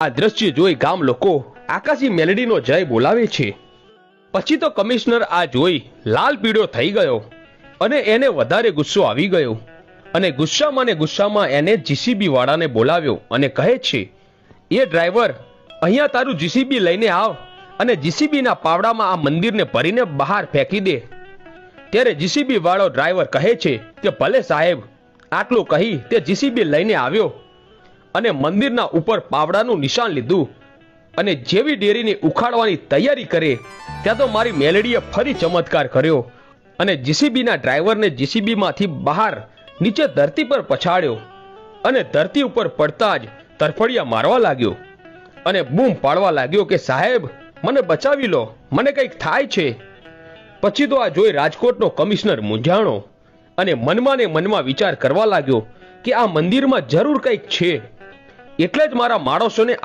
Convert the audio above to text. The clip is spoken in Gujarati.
આ દ્રશ્ય જોઈ ગામ લોકો આકાશી મેલડીનો જય બોલાવે છે. પછી તો કમિશનર આ જોઈ લાલ પીળો થઈ ગયો અને એને વધારે ગુસ્સો આવી ગયો અને ગુસ્સામાં ને ગુસ્સામાં એને જીસીબી વાળાને બોલાવ્યો અને કહે છે, એ ડ્રાઈવર, અહીંયા તારું જીસીબી લઈને આવ અને જીસીબીના પાવડામાં આ મંદિરને ભરીને બહાર ફેંકી દે. ત્યારે જીસીબી વાળો ડ્રાઈવર કહે છે કે, ભલે સાહેબ, આટલું કહી તે જીસીબી લઈને આવ્યો અને મંદિરના ઉપર પાવડાનું નિશાન લીધું. અને જેવી ડેરીને ઉખાડવાની તૈયારી કરે, ત્યાં તો મારી મેલેડીએ ફરી ચમત્કાર કર્યો અને જીસીબીના ડ્રાઈવરને જીસીબીમાંથી બહાર નીચે ધરતી પર પછાડ્યો અને ધરતી ઉપર પડતા જ તરફડિયા મારવા લાગ્યો અને બૂમ પાડવા લાગ્યો કે, સાહેબ, મને બચાવી લો, મને કંઈક થાય છે. પછી તો આ જોઈ રાજકોટનો કમિશનર મૂંઝાણો અને મનમાં ને મનમાં વિચાર કરવા લાગ્યો કે, આ મંદિરમાં જરૂર કંઈક છે. એટલે જ મારા માણસોને